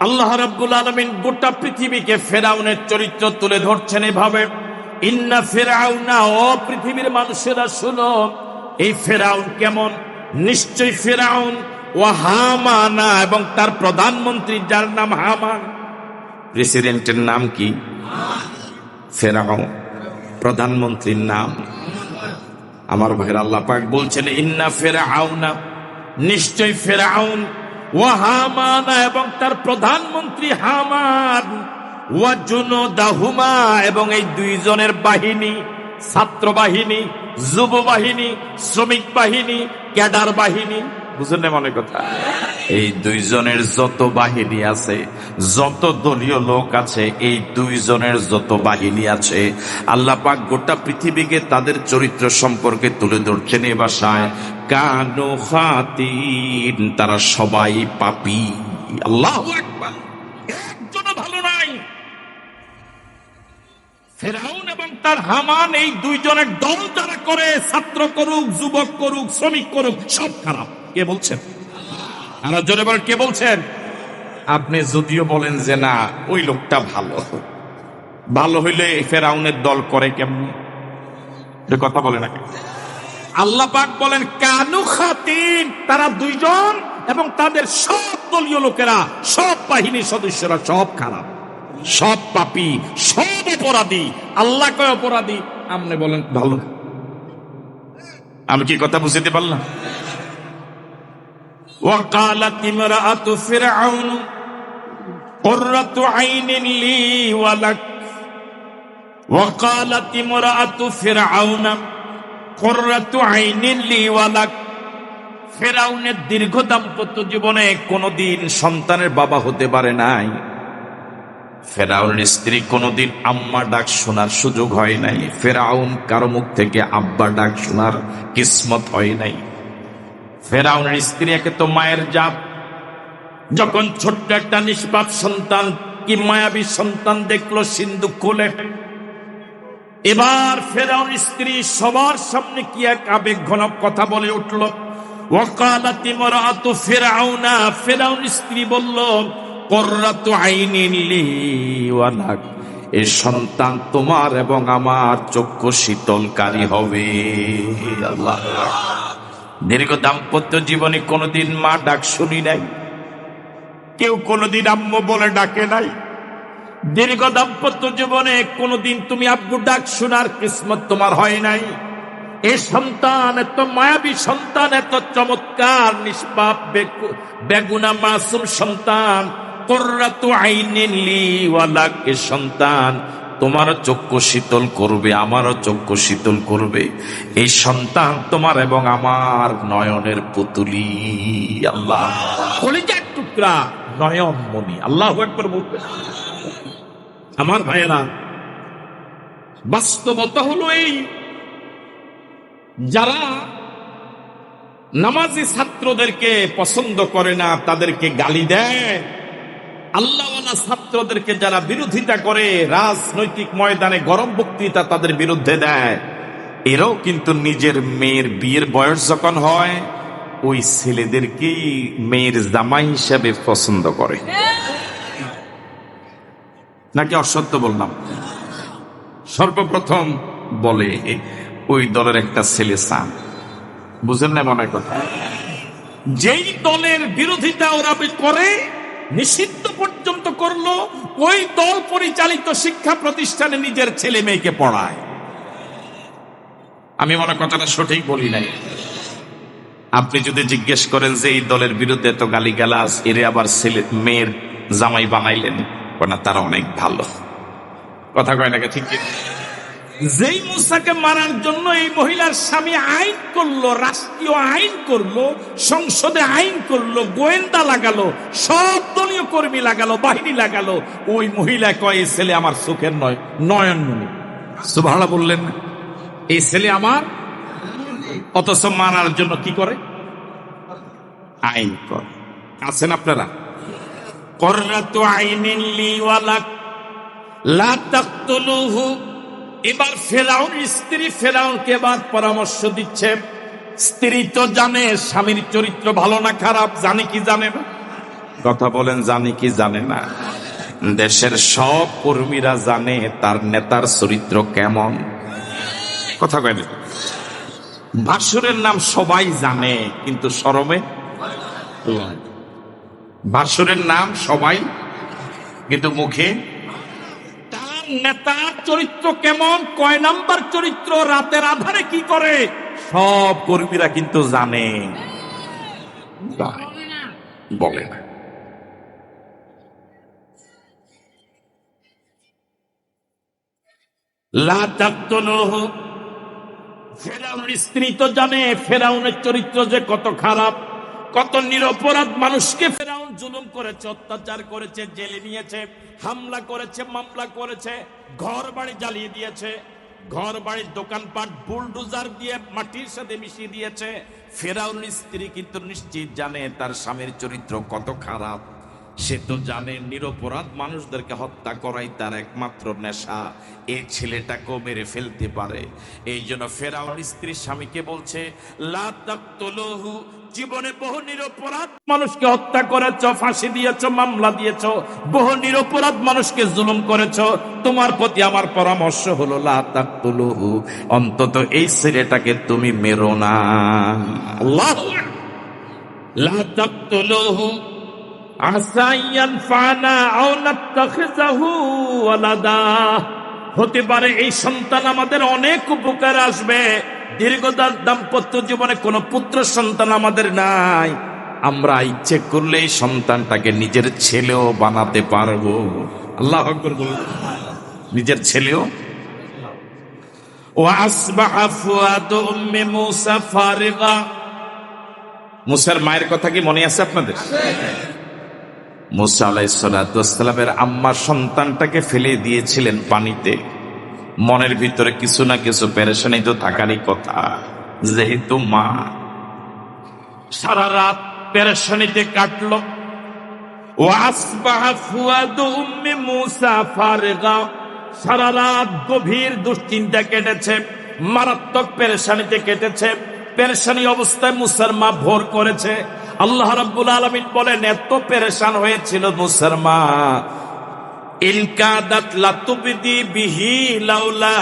আল্লাহ রাব্বুল আলামিন গোটা পৃথিবীকে ফেরাউনের চরিত্র তুলে ধরছেন এভাবে। ইন্না ফেরাউনা, ও পৃথিবীর মানুষেরা, শুনো, এই ফেরাউন কেমন? নিশ্চয় ফেরাউন ও হামানা এবং তার প্রধানমন্ত্রী, যার নাম হামান। প্রেসিডেন্টের নাম কি? ফেরাউন। প্রধানমন্ত্রীর নাম আমার ভাইয়ের আল্লাহ পাক বলছেন, ইন্না ফেরা আউনা নিশ্চয় ফেরা আউন ও হামানা এবং তার প্রধানমন্ত্রী হামান দাহুমা এবং এই দুইজনের বাহিনী, ছাত্র বাহিনী, যুব বাহিনী, শ্রমিক বাহিনী, ক্যাডার বাহিনী। বুঝলেন মনে কথা। এই দুইজনের যত বাহিনী আছে, যত দলীয় লোক আছে, এই দুইজনের যত বাহিনী আছে, আল্লাহ পাক গোটা পৃথিবীকে তাদের চরিত্র সম্পর্কে তুলে ধরছেন এ বাসায়। কানু তারা সবাই পাপি। আল্লাহ একবার ভালো নাই। তার হামান, এই দুইজনের দল যারা করে, ছাত্র করুক, যুবক করুক, শ্রমিক করুক, সব খারাপ। কে বলছেন? আর জোরে বলেন কে বলছেন? আপনি যদিও বলেন যে না ওই লোকটা ভালো। ভালো হইলে ফেরাউনের দল করে কেমন? কথা বলে নাকি আল্লাহ পাক বলেন কানু খাতিন তারা দুইজন এবং তাদের সব দলীয় লোকেরা সব বাহিনীর সদস্যরা সব খারাপ। সব পাপী সব অপরাধী। আল্লাহ কয় অপরাধী? আপনি বলেন ভালো আমি কি কথা বুঝতে পারলাম? وقالت امرأة فرعون قرة عين لي ولك وقالت امرأة فرعون قرة عين لي ولك ফেরাউনের দীর্ঘ দাম্পত্য জীবনে কোনোদিন সন্তানের বাবা হতে পারে নাই ফেরাউনের স্ত্রী কোনোদিন আম্মা ডাক শোনার সুযোগ হয় নাই ফেরাউন কারো মুখ থেকে আব্বা ডাক শোনার কিসমত হয় নাই ফেরাউনের স্ত্রী একে তো মায়ের জাপ। যখন ছোট্ট একটা নিষ্পাপ সন্তান কি মায়াবী সন্তান দেখল সিন্ধু কোলে এবার ফেরাউন স্ত্রী সবার সামনে কি এক আবেগ ঘন কথা বলে উঠল ওকালাতি মরাতু ফেরাউনা। ফেরাউন স্ত্রী বলল, কররাতু আইনিন লি ওয়ালাক এই সন্তান তোমার এবং আমার চক্ষু শীতলকারী হবে। আল্লাহ দীর্ঘ দাম্পত্য জীবনে কোনোদিন মা ডাক শুনি নাই। কেউ কোনোদিন আম্মু বলে ডাকে নাই। দীর্ঘ দাম্পত্য জীবনে কোনোদিন তুমি আব্বু ডাক শোনার কিসমত তোমার হয় নাই। এ সন্তান এত মায়াবী সন্তান, এত চমৎকার, নিষ্পাপ বেগুনা মাসুম সন্তান। কররাতু সন্তান। তোমারও চক্ষু শীতল করবে, আমারও চক্ষু শীতল করবে। এই সন্তান তোমার এবং আমার নয়নের পুতুলি, আল্লাহ। টুকরা নয়ন মনি আল্লাহ একবার বলবে। আমার ভাইয়েরা, বাস্তবতা হলো এই, যারা নামাজি ছাত্রদেরকে পছন্দ করে না, তাদেরকে গালি দেয় আল্লাহওয়ালা ছাত্রদেরকে যারা বিরোধিতা করে, রাজনৈতিক ময়দানে গরম বক্তৃতা তাদের বিরুদ্ধে দেয়। এরাও কিন্তু নিজের মেয়ের বিয়ের বয়স যখন হয়, ওই ছেলেদেরকেই মেয়ের জামাই হিসাবে পছন্দ করে। নাকি অসত্য বললাম? সর্বপ্রথম বলে, ওই দলের একটা ছেলে চান। বুঝেন না মনে কথা? যেই দলের বিরোধিতা ওরা করে নিষিদ্ধ পর্যন্ত করল, ওই দল পরিচালিত শিক্ষা প্রতিষ্ঠানে নিজের ছেলে মেয়েকে পড়ায়। আমি মনে কথাটা সঠিক বলি নাই। আপনি যদি জিজ্ঞেস করেন যে এই দলের বিরুদ্ধে তো গালি গালাস এরে আবার ছেলে, মেয়ের জামাই বানাইলেন না তারা অনেক ভালো। কথা কয় নাকি ঠিক? যেই মুসাকে মারার জন্য এই মহিলার স্বামী আইন করল, রাষ্ট্রীয় আইন করল, সংসদে আইন করল, গোয়েন্দা লাগালো, সব দলীয় কর্মী লাগালো, বাহিনী লাগালো, ওই মহিলা কয়, এই ছেলে আমার সুখের নয়, নয়নমণি। সুভাড়া বললেন? এই ছেলে আমার? অথচ মারার জন্য কি করে? আইন করে। আছেন আপনারা? কররাতু আইনিন লি ওয়ালাক, লা তাকতুলুহু এবার ফেরাউন, স্ত্রী ফেরাউনকে এবার পরামর্শ দিচ্ছে, স্ত্রী তো জানে, স্বামীর চরিত্র ভালো না খারাপ, জানে কি জানে না? কথা বলেন, জানি কি জানে না? দেশের সব কর্মীরা জানে তার নেতার চরিত্র কেমন। কথা কয় না। ভাসুরের নাম সবাই জানে, কিন্তু সরমে? ভাসুরের নাম সবাই, কিন্তু মুখে? নেতার চরিত্র কেমন কয় নাম্বার চরিত্র রাতের আধারে কি করে সব কর্মীরা কিন্তু জানে। বলে না। ফেরাউনের স্ত্রী তো জানে ফেরাউনের চরিত্র যে কত খারাপ কত নিরপরাধ মানুষকে জুলুম করেছে, অত্যাচার করেছে, জেলে নিয়েছে, হামলা করেছে, মামলা করেছে ঘর বাড়ি জ্বালিয়ে দিয়েছে ঘর বাড়ির দোকানপাট বুলডোজার দিয়ে মাটির সাথে মিশিয়ে দিয়েছে। ফেরাউনের স্ত্রী কিন্তু নিশ্চিত জানে তার স্বামীর চরিত্র কত খারাপ। সে তো জানে নিরপরাধ মানুষদেরকে হত্যা করাই তার একমাত্র নেশা। এই ছেলেটাকেও মেরে ফেলতে পারে। এই জন্য ফেরাউন স্ত্রীর স্বামীকে বলছে, লা তাকতুলুহু জীবনে বহু নিরপরাধ মানুষকে হত্যা করেছ ফাঁসি দিয়েছ মামলা দিয়েছ বহু নিরপরাধ মানুষকে জুলুম করেছ। তোমার প্রতি আমার পরামর্শ হলো লা তাকতুলুহু অন্তত এই ছেলেটাকে তুমি মেরো না। আল্লাহ। লা আসাইয়ান ফানা আও নাত্তাখিযাহু ওয়ালাদা। হতে পারে এই সন্তান আমাদের অনেক উপকার আসবে। দীর্ঘ দা- দাম্পত্য জীবনে কোনো পুত্র সন্তান আমাদের নাই। আমরা ইচ্ছে করলে সন্তানটাকে নিজের ছেলেও বানাতে পারব। আল্লাহ। নিজের ছেলেও। মুসার মায়ের কথা কি মনে আছে আপনাদের? মুসা আলাইসালামের আম্মা সন্তানটাকে ফেলে দিয়েছিলেন পানিতে। মনের ভিতরে কিছু না কিছু পেরেশানি তো থাকারই কথা। যেহেতু মা সারা রাত পেরেশানিতে কাটলো। সারা রাত গভীর দুশ্চিন্তা কেটেছে, মারাত্মক পেরেশানিতে কেটেছে। পেরেশানি অবস্থায় মুসার মা ভোর করেছে। আল্লাহ রাব্বুল আলামিন বলেন, এত পেরেশান হয়েছিল মুসার মা। লাউলা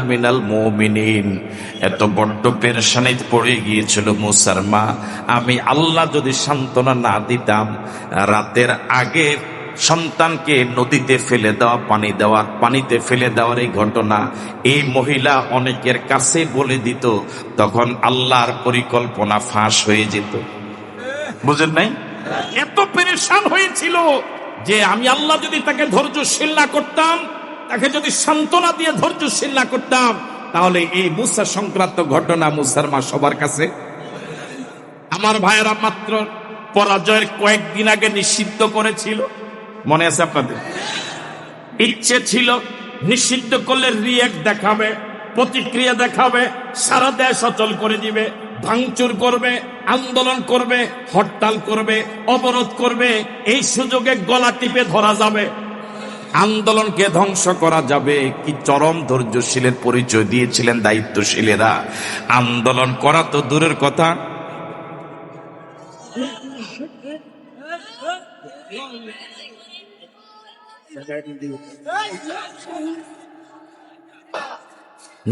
মিনাল এত বড্ড পেরেশানিতে পড়ে গিয়েছিল মুসার মা। আমি আল্লাহ যদি সান্ত্বনা না দিতাম, রাতের আগে সন্তানকে নদীতে ফেলে দেওয়া, পানি দেওয়ার পানিতে ফেলে দেওয়ার এই ঘটনা এই মহিলা অনেকের কাছে বলে দিত, তখন আল্লাহর পরিকল্পনা ফাঁস হয়ে যেত। বুঝেন নাই? এত পেরেশান হয়েছিল যে আমি আল্লাহ যদি তাকে ধৈর্যশীল না করতাম, তাকে যদি সান্ত্বনা দিয়ে ধৈর্যশীল না করতাম, তাহলে এই মুসা সংক্রান্ত ঘটনা মুসার মা সবার কাছে। আমার ভাইয়েরা মাত্র পরাজয়ের কয়েকদিন আগে নিষিদ্ধ করেছিল। মনে আছে আপনাদের? ইচ্ছে ছিল নিষিদ্ধ করলে রিয়েক্ট দেখাবে, প্রতিক্রিয়া দেখাবে, সারা দেশ অচল করে দিবে। ভাঙচুর করবে, আন্দোলন করবে, হরতাল করবে, অবরোধ করবে, এই সুযোগে গলা টিপে ধরা যাবে। আন্দোলনকে ধ্বংস করা যাবে কি চরম ধৈর্যশীলের পরিচয় দিয়েছিলেন দায়িত্বশীলেরা। আন্দোলন করা তো দূরের কথা।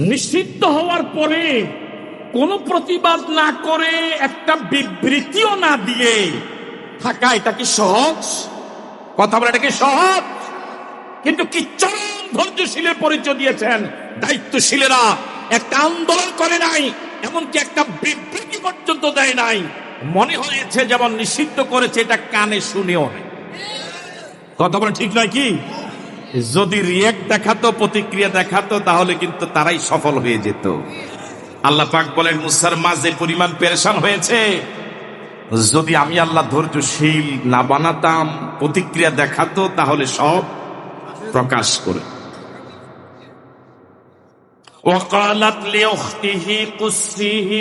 নিষিদ্ধ হওয়ার পরে কোনো প্রতিবাদ না করে একটা বিবৃতিও না দিয়ে থাকা, এটা কি সহজ? কথা বলা এটা কি সহজ? কিন্তু কি চরম ধৈর্যশীলের পরিচয় দিয়েছেন দায়িত্বশীলেরা? একটা আন্দোলন করে নাই, এমনকি একটা বিবৃতি পর্যন্ত দেয় নাই। মনে হয়েছে যেমন নিষিদ্ধ করেছে, এটা কানে শুনেও নাই। কথা বলে ঠিক নয় কি? যদি রিয়েক্ট দেখাতো, প্রতিক্রিয়া দেখাতো, তাহলে কিন্তু তারাই সফল হয়ে যেত। আল্লাহ পাক বলেন মুসার মা যে পরিমাণ পেরেশান হয়েছে যদি আমি আল্লাহ ধৈর্যশীল না বানাতাম প্রতিক্রিয়া দেখাতো তাহলে সব প্রকাশ করে وقالت لأخته قصيه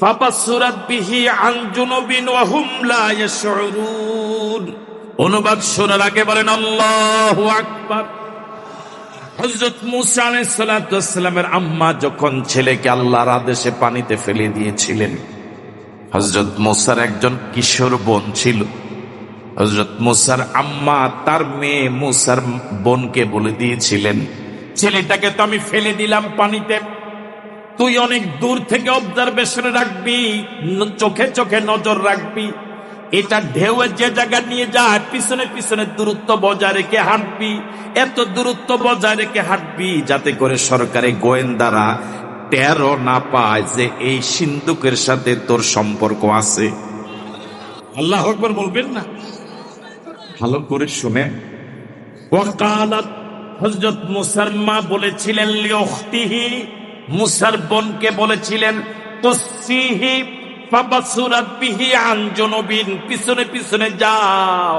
فبصرت به عن جنوب وهم لا يشعرون অনুবাদ শোনার আগে বলেন আল্লাহ আকবার হজরত মুসা আম্মা যখন ছেলেকে আল্লাহর আদেশে পানিতে ফেলে দিয়েছিলেন হজরত মুসার একজন কিশোর বোন ছিল। হজরত মুসার আম্মা তার মেয়ে মুসার বোনকে বলে দিয়েছিলেন, ছেলেটাকে তো আমি ফেলে দিলাম পানিতে। তুই অনেক দূর থেকে অবজারভেশনে রাখবি, চোখে চোখে নজর রাখবি এটা ঢেউয়ের যে জায়গা নিয়ে যায়, পিছনে পিছনে দূরত্ব বজায় রেখে হাঁটবি। এত দূরত্ব বজায় রেখে হাঁটবি যাতে করে সরকারি গোয়েন্দারা টেরো না পায় যে এই সিন্ধুকের সাথে তোর সম্পর্ক আছে। আল্লাহ একবার বলবেন না? ভালো করে শুনে ওয়াকালাত হযরত মুসার মা বলেছিলেন, লিউখতিহি। মুসার বোনকে বলেছিলেন কুসিহি পিছনে পিছনে যাও।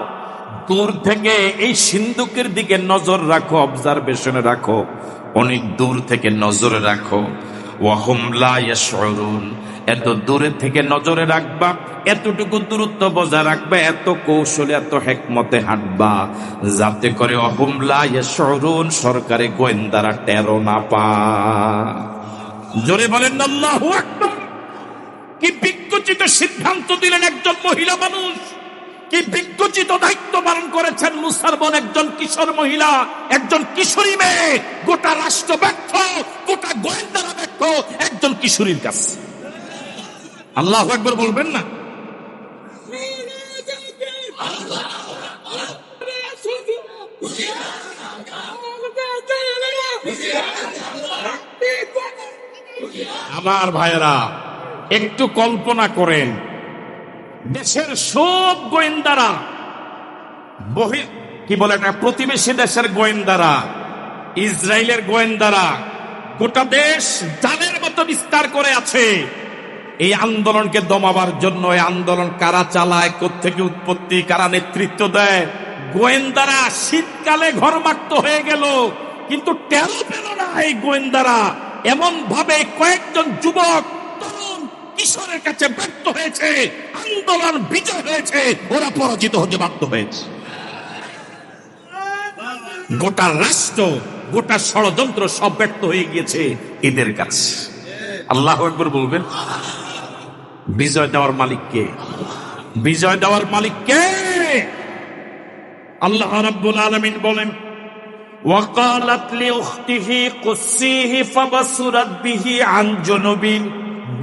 দূর থেকে এই সিন্ধুকের দিকে নজর রাখো অবজারভেশনে রাখো। অনেক দূর থেকে নজরে রাখো। এত দূরে থেকে নজরে রাখবা, এতটুকু দূরত্ব বজায় রাখবা, এত কৌশলে, এত হেকমতে হাঁটবা, যাতে করে অহুমলা সরুন সরকারি গোয়েন্দারা টেরো না পা জোরে বলেন আল্লাহু কি বিজ্ঞচিত সিদ্ধান্ত দিলেন একজন মহিলা মানুষ। কি বিজ্ঞচিত দায়িত্ব পালন করেছেন মুসার বোন একজন কিশোর মহিলা, একজন কিশোরী মেয়ে, গোটা রাষ্ট্র ব্যর্থ, গোটা গোয়েন্দারা ব্যর্থ, একজন কিশোরীর কাছে। আল্লাহ একবার বলবেন না? আমার ভাইয়েরা একটু কল্পনা করেন। দেশের সব গোয়েন্দারা, বহি, কি বলে না প্রতিবেশী দেশের গোয়েন্দারা, ইসরায়েলের গোয়েন্দারা, গোটা দেশ জানের মতো বিস্তার করে আছে। এই আন্দোলনকে দমাবার জন্য এই আন্দোলন কারা চালায় থেকে উৎপত্তি, কারা নেতৃত্ব দেয়? গোয়েন্দারা শীতকালে ঘরমাক্ত হয়ে গেল, কিন্তু টেরো পেল না এই গোয়েন্দারা। এমন ভাবে কয়েকজন যুবক তরুণ কিশোরের কাছে ব্যর্থ হয়েছে আন্দোলন বিজয় হয়েছে ওরা পরাজিত হতে বাধ্য হয়েছে গোটা রাষ্ট্র গোটা ষড়যন্ত্র সব ব্যর্থ হয়ে গিয়েছে এদের কাছে আল্লাহ একবার বলবেন বিজয় দেওয়ার মালিককে বিজয় দেওয়ার মালিককে আল্লাহ রাব্বুল আলামিন বলেন وقالت لأخته قصيه فبصرت به عن جنوب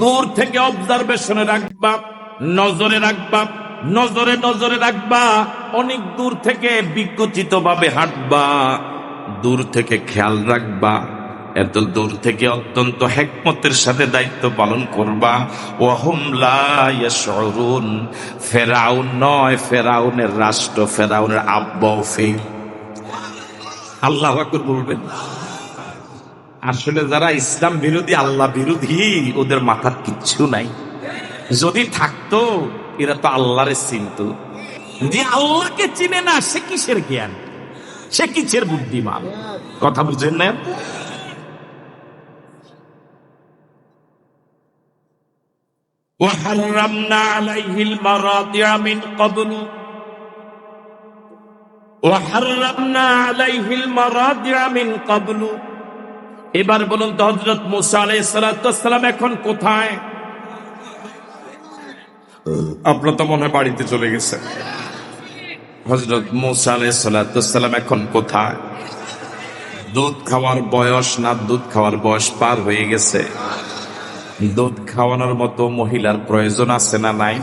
দূর থেকে অবজারভেশনে রাখবা, নজরে রাখবা, নজরে নজরে রাখবা। অনেক দূর থেকে বিজ্ঞচিত ভাবে হাঁটবা, দূর থেকে খেয়াল রাখবা, এত দূর থেকে অত্যন্ত হেকমতের সাথে দায়িত্ব পালন করবা। ওয়াহুম ফেরাউন নয়, ফেরাউনের রাষ্ট্র, ফেরাউনের আব্বাও ফেল আল্লাহ বলবেন। আসলে যারা ইসলাম বিরোধী আল্লাহ বিরোধী ওদের মাথার কিচ্ছু নাই যদি থাকতো এরা তো আল্লাহরে চিনত যে আল্লাহকে চিনে না সে কিসের জ্ঞান সে কিসের বুদ্ধিমান কথা বুঝেন না وحرمنا عليه المراضع من قبل وحرمنا عليه المراضع من قبل এবার বলুন তো হজরত মুসা আলাইসালাম এখন কোথায়? আপনার তো মনে হয় বাড়িতে চলে গেছে। হজরত মুসা আলাইসালাম এখন কোথায়? দুধ খাওয়ার বয়স না দুধ খাওয়ার বয়স পার হয়ে গেছে। দুধ খাওয়ানোর মতো মহিলার প্রয়োজন আছে না নাই?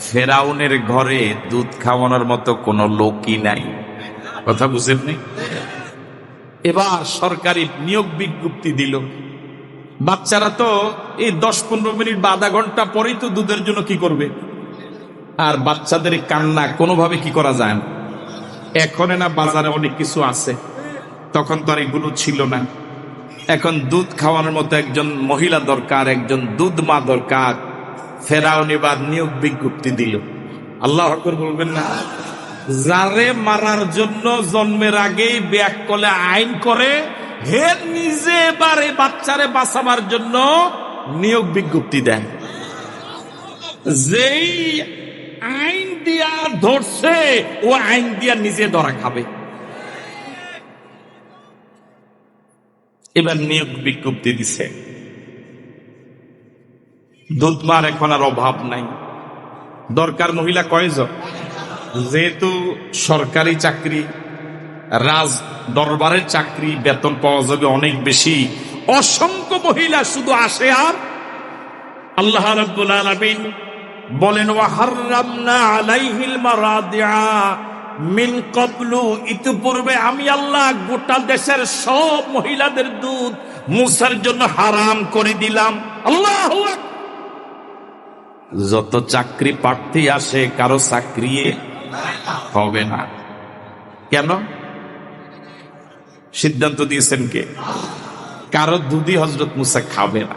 ফেরাউনের ঘরে দুধ খাওয়ানোর মতো কোনো লোকই নাই। কথা বুঝেননি? এবার সরকারি নিয়োগ বিজ্ঞপ্তি দিল। বাচ্চারা তো এই দশ পনেরো মিনিট বা আধা ঘণ্টা পরেই তো দুধের জন্য কি করবে? আর বাচ্চাদের কান্না কোনোভাবে কি করা যায় না? এখন না বাজারে অনেক কিছু আছে। তখন তো আর এগুলো ছিল না। এখন দুধ খাওয়ানোর মতো একজন মহিলা দরকার, একজন দুধ মা দরকার। ফেরাউন এবার নিয়োগ বিজ্ঞপ্তি দিল। আল্লাহ বলবেন না। যারে মারার জন্য জন্মের আগেই ব্যাক কলে আইন করে, হে নিজে এবারে বাচ্চারে বাঁচাবার জন্য নিয়োগ বিজ্ঞপ্তি দেন যেই আইন দিয়া ধরছে, ও আইন দিয়া নিজে ধরা খাবে। এবার নিয়োগ বিজ্ঞপ্তি দিছে। দুধমার এখন আর অভাব নাই। দরকার মহিলা কয়জন? যেহেতু সরকারি চাকরি, রাজ দরবারের চাকরি, বেতন পাওয়া যাবে অনেক বেশি। অসংখ্য মহিলা শুধু আসে আর আল্লাহ রাব্বুল বলেন আলাইহিল মিন ক্বাবলু। ইতিপূর্বে আমি আল্লাহ গোটা দেশের সব মহিলাদের দুধ মুসার জন্য হারাম করে দিলাম। আল্লাহ। যত চাকরি প্রার্থী আসে, কারও চাকরি হবে না। কেন? সিদ্ধান্ত দিয়েছেন কে? কারও দুধই হজরত মুসা খাবে না।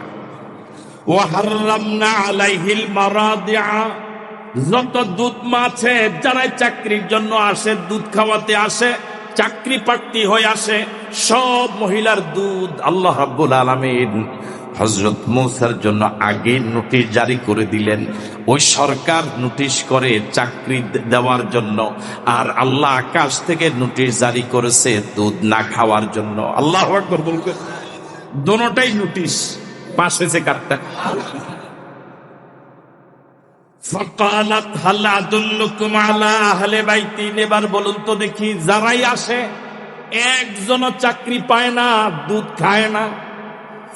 যত দুধ মাছে যারা চাকরির জন্য আসে, দুধ খাওয়াতে আসে, চাকরি প্রার্থী হয়ে আসে, সব মহিলার দুধ আল্লাহ রাব্বুল আলামিন হজরত মৌসার জন্য আগে নোটিশ জারি করে দিলেন, ওই সরকার নোটিশ করে চাকরি দেওয়ার জন্য, আর আল্লাহ আকাশ থেকে নোটিশ জারি করেছে দুধ না খাওয়ার জন্য। আল্লাহ বলবে, দোনোটাই নোটিশ, পাশ হয়েছে কারটা এবার বলুন তো দেখি, যারাই আসে, একজনও চাকরি পায় না, দুধ খায় না।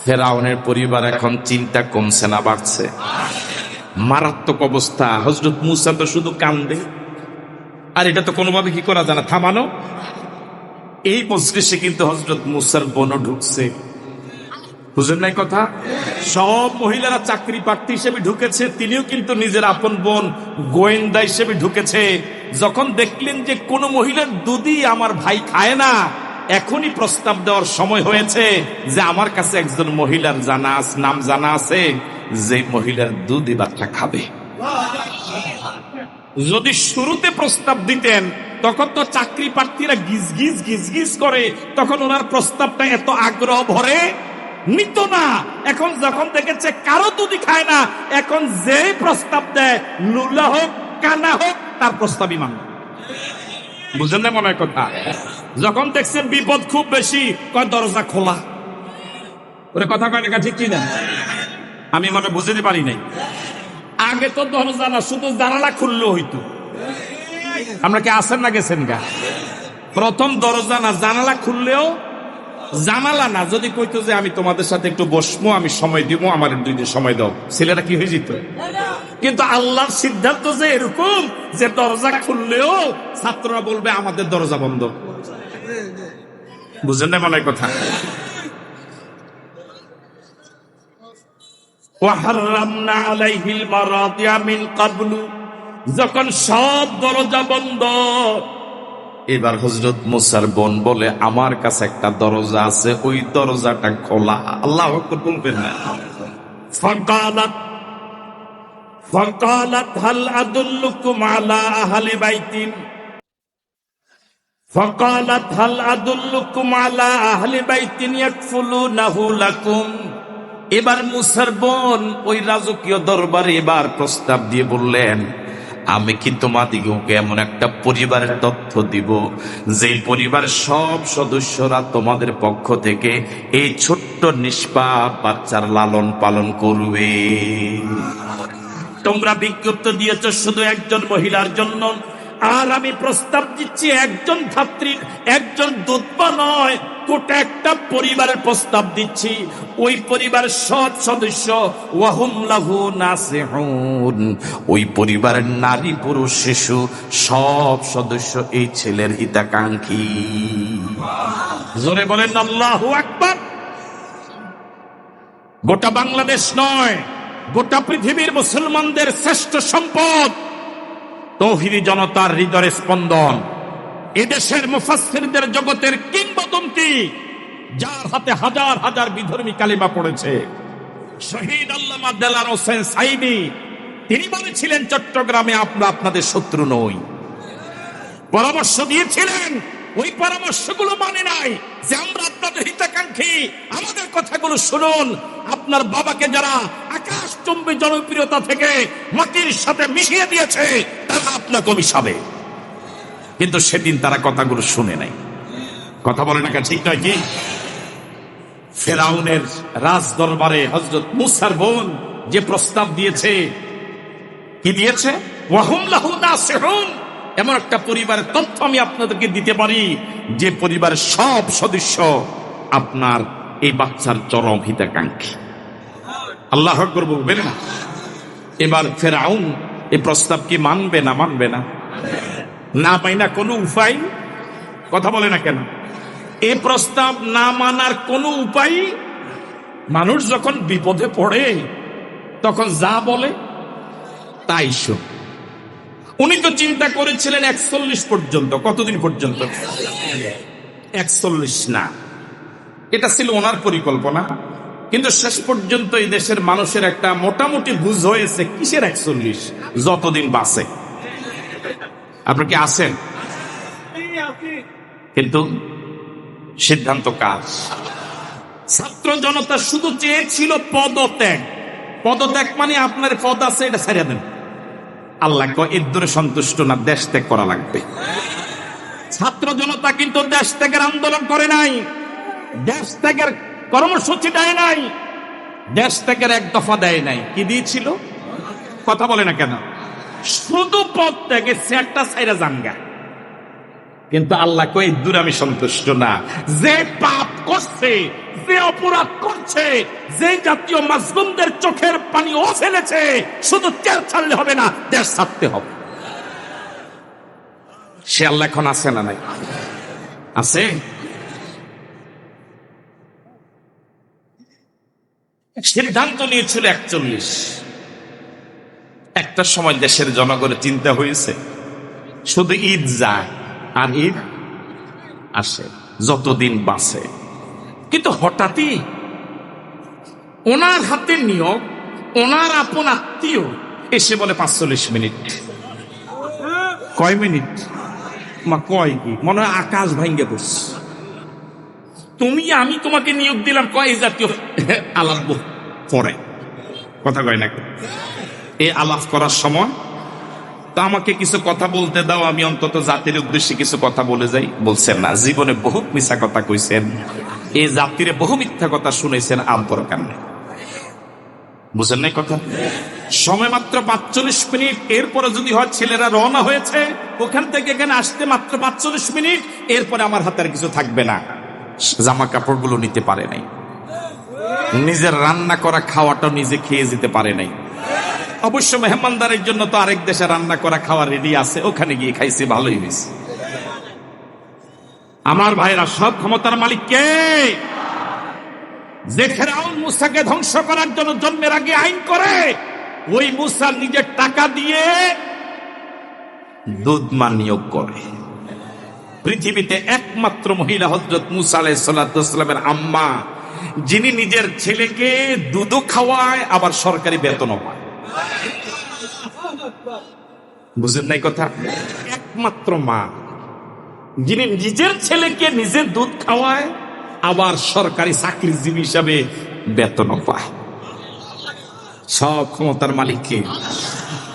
ফেরাউনের পরিবার এখন চিন্তা কমছে না, বাড়ছে। মারাত্মক অবস্থা। হজরত মুসা তো শুধু কান্দে। আর এটা তো কোনোভাবে কি করা যায় না? থামানো। এই মজলিসে কিন্তু হজরত মুসার বোনও ঢুকছে। বুঝলেন নাই কথা? সব মহিলারা চাকরি প্রার্থী হিসেবে ঢুকেছে, তিনিও কিন্তু নিজের আপন বোন গোয়েন্দা হিসেবে ঢুকেছে। যখন দেখলেন যে কোন মহিলার দুধই আমার ভাই খায় না এখনই প্রস্তাব দেওয়ার সময় হয়েছে যে আমার কাছে একজন মহিলার জানা নাম জানা আছে, যে মহিলার দুধই বাচ্চা খাবে। যদি শুরুতে প্রস্তাব দিতেন, তখন তো চাকরি প্রার্থীরা গিজ গিজ গিজ গিজ করে, তখন ওনার প্রস্তাবটা এত আগ্রহ ভরে, নিত না। এখন যখন দেখেছে কারও দুধি খায় না, এখন যে প্রস্তাব দেয়, লুলা হোক, কানা হোক, তার প্রস্তাবই মানবে। বুঝেন না মনে কথা? যখন দেখছেন বিপদ খুব বেশি, কয়, দরজা খোলা। ওরে কথা কয় না ঠিক কি না? আমি মনে বুঝতে পারি নাই। আগে তো দরজা না, শুধু জানালা খুললেও হইতো। আমরা কি আসেন না গেছেন গা? প্রথম দরজা না, জানালা খুললেও জামালা না, যদি কইতো যে আমি তোমাদের সাথে একটু বসবো, আমি সময় দিব, আমার দুই দিন সময় দাও। ছেলেরা কি হয়ে যেত? কিন্তু আল্লাহর সিদ্ধান্ত যে এরকম, যে দরজা খুললেও ছাত্ররা বলবে, আমাদের দরজা বন্ধ। বুঝেন না মনে কথা যখন সব দরজা বন্ধ এবার হজরত মুসার বোন বলে আমার কাছে একটা দরজা আছে ওই দরজাটা খোলা আল্লাহ আকবার বলবেন না فقالت فقالت هل أدلكم على أهل بيت فقالت هل أدلكم على أهل بيت يكفلونه لكم এবার মুসার বোন ওই রাজকীয় দরবারে এবার প্রস্তাব দিয়ে বললেন আমি কিন্তু মাদিগুকে এমন একটা পরিবারের তথ্য দিব যে পরিবার সব সদস্যরা তোমাদের পক্ষ থেকে এই ছোট্ট নিষ্পাপ বাচ্চার লালন পালন করবে। তোমরা বিজ্ঞপ্তি দিয়েছ শুধু একজন মহিলার জন্য। আর আমি প্রস্তাব দিচ্ছি, একজন ধাত্রীর একজন দুধবা নয় গোটা একটা পরিবারের প্রস্তাব দিচ্ছি। ওই পরিবারের সব সদস্য, ওয়াহুম লাহু নাসিহুন। ওই পরিবারের নারী পুরুষ শিশু, সব সদস্য এই ছেলের হিতাকাঙ্ক্ষী। জোরে বলেন আল্লাহু আকবার। গোটা বাংলাদেশ নয়, গোটা পৃথিবীর মুসলমানদের শ্রেষ্ঠ সম্পদ। তৌহিদি জনতার হৃদয়ের স্পন্দন। এদেশের মুফাসসিরদের জগতের কিংবদন্তি, যার হাতে হাজার হাজার বিধর্মী কালিমা পড়েছে। শহীদ আল্লামা দেলার হোসেন সাইদি, তিনি বলেছিলেন, চট্টগ্রামে আমরা আপনাদের শত্রু নই। পরামর্শ দিয়েছিলেন, ওই পরামর্শগুলো মানে নাই যে আমরা আপনাদের হিতাকাঙ্ক্ষী। আমাদের কথাগুলো শুনুন। আপনার বাবাকে যারা আকাশ জনপ্রিয়তা থেকে মাটির সাথে মিশিয়ে দিয়েছে তারা আপনাকে মিশাবে কিন্তু সেদিন তারা কথাগুলো শুনে নাই। কথা বলে না ঠিক নয় কি? ফেরাউনের রাজ দরবারে হজরত মুসার বোন যে প্রস্তাব দিয়েছে, কি দিয়েছে? এমন একটা পরিবারের তথ্য আমি আপনাদেরকে দিতে পারি, যে পরিবারের সব সদস্য আপনার এই বাচ্চার চরম হিতাকাঙ্ক্ষী। আল্লাহ বলবেন না এবার ফেরাউন এই প্রস্তাব কি মানবে না মানবে না? না পাই না কোনো উপায়? কথা বলে না কেন? এ প্রস্তাব না মানার কোনো উপায়? মানুষ যখন বিপদে পড়ে, তখন যা বলে, তাই শোন। উনি তো চিন্তা করেছিলেন একচল্লিশ পর্যন্ত, কতদিন পর্যন্ত? একচল্লিশ না। এটা ছিল ওনার পরিকল্পনা। কিন্তু শেষ পর্যন্ত এই দেশের মানুষের একটা মোটামুটি বুঝ হয়েছে, কিসের একচল্লিশ? যতদিন বাঁচে। আপনার কি আছেন? কিন্তু সিদ্ধান্ত কাজ ছাত্র জনতা শুধু চেয়েছিল পদত্যাগ। পদত্যাগ মানে আপনার পদ আছে, এটা ছেড়ে দেন। আল্লাহ এর দূরে সন্তুষ্ট না, দেশ ত্যাগ করা লাগবে। ছাত্র জনতা কিন্তু দেশ ত্যাগের আন্দোলন করে নাই। দেশ ত্যাগের কর্মসূচি দেয় নাই। দেশ ত্যাগের এক দফা দেয় নাই। কি দিয়েছিল? কথা বলে না কেন? শুধু পদ ত্যাগে চেয়ারটা সাইরা জানগা। কিন্তু আল্লাহ কই দূর আমি সন্তুষ্ট না। যে পাপ করছে, যে অপরাধ করছে, যে জাতীয় মাসগুমদের চোখের পানি ও ফেলেছে, শুধু তেল ছাড়লে হবে না, দেশ ছাড়তে হবে। সে আল্লাহ এখন আছে না নাই? আছে? সিদ্ধান্ত নিয়েছিল একচল্লিশ। একটা সময় দেশের জনগণের চিন্তা হয়েছে, শুধু ঈদ যায় আর ঈদ আসে, যতদিন বাঁচে। কিন্তু হঠাৎই ওনার হাতে নিয়োগ, ওনার আপন আত্মীয় এসে বলে পাঁচচল্লিশ মিনিট। কয় মিনিট? মা, কয় কি? মনে হয় আকাশ ভাঙ্গে পড়ছে। তুমি, আমি তোমাকে নিয়োগ দিলাম। কয় জাতীয়? আলাপ পরে। কথা কয় নাকি এই আলাপ করার সময় তা আমাকে কিছু কথা বলতে দাও, আমি অন্তত জাতির উদ্দেশ্যে কিছু কথা বলে যাই। বলছেন না, জীবনে বহুত মিথ্যা কথা কইছেন। এই জাতিরে বহু মিথ্যা কথা শুনেছেন, আম দরকার নেই। বুঝেন নাই কথা? সময় মাত্র পাঁচচল্লিশ মিনিট, এরপরে যদি হয় ছেলেরা রওনা হয়েছে, ওখান থেকে এখানে আসতে মাত্র পাঁচচল্লিশ মিনিট, এরপরে আমার হাতে আর কিছু থাকবে না। জামা কাপড়গুলো নিতে পারে নাই। নিজের রান্না করা খাওয়াটা নিজে খেয়ে যেতে পারে নাই। অবশ্য মেহমানদারের জন্য তো আরেক দেশে রান্না করা খাওয়া রেডি আছে, ওখানে গিয়ে খাইছে, ভালোই হয়েছে। আমার ভাইরা, সব ক্ষমতার মালিক কে? যে ফেরাউন মুসাকে ধ্বংস করার জন্য জন্মের আগে আইন করে, ওই মুসা নিজের টাকা দিয়ে দুধমা নিয়োগ করে। পৃথিবীতে একমাত্র মহিলা হজরত মুসা আম্মা, যিনি নিজের ছেলেকে দুধও খাওয়ায়, আবার সরকারি বেতনও পায়। বুঝেন নাই কথা? একমাত্র মা, যিনি নিজের ছেলেকে নিজে দুধ খাওয়ায়, আবার সরকারি চাকরিজীবী হিসাবে বেতনও পায়। সব ক্ষমতার মালিককে,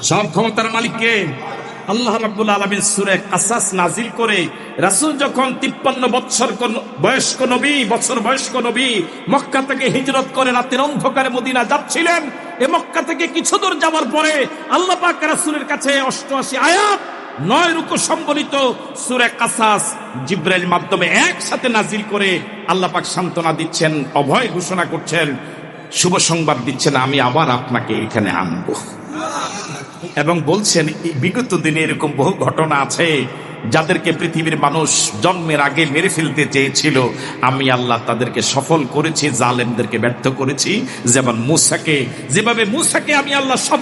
সব ক্ষমতার মালিককে আল্লাহ রাব্বুল আলামিন সূরা কাসাস নাজিল করে রাসূল যখন 53 বছর কোন- বয়স্ক নবী, বছর বয়স্ক নবী মক্কা থেকে হিজরত করে রাতের অন্ধকারে মদিনা যাচ্ছিলেন, এ মক্কা থেকে কিছু দূর যাওয়ার পরে আল্লাহ পাক রাসূলের কাছে 88 আয়াত, নয় রুকু সম্বলিত সূরা কাসাস জিব্রাইল মাধ্যমে একসাথে নাজিল করে আল্লাহ পাক সান্ত্বনা দিচ্ছেন, অভয় ঘোষণা করছেন, শুভ সংবাদ দিচ্ছেন, আমি আবার আপনাকে এখানে আনব। এবং বলছেন বিগত দিনে এরকম বহু ঘটনা আছে যাদেরকে পৃথিবীর মানুষ জন্মের আগে মেরে ফেলতে চেয়েছিল। আমি আল্লাহ তাদেরকে সফল করেছি, জালেমদেরকে ব্যর্থ করেছি। যেমন মুসাকে, যেভাবে মুসাকে আমি আল্লাহ সফল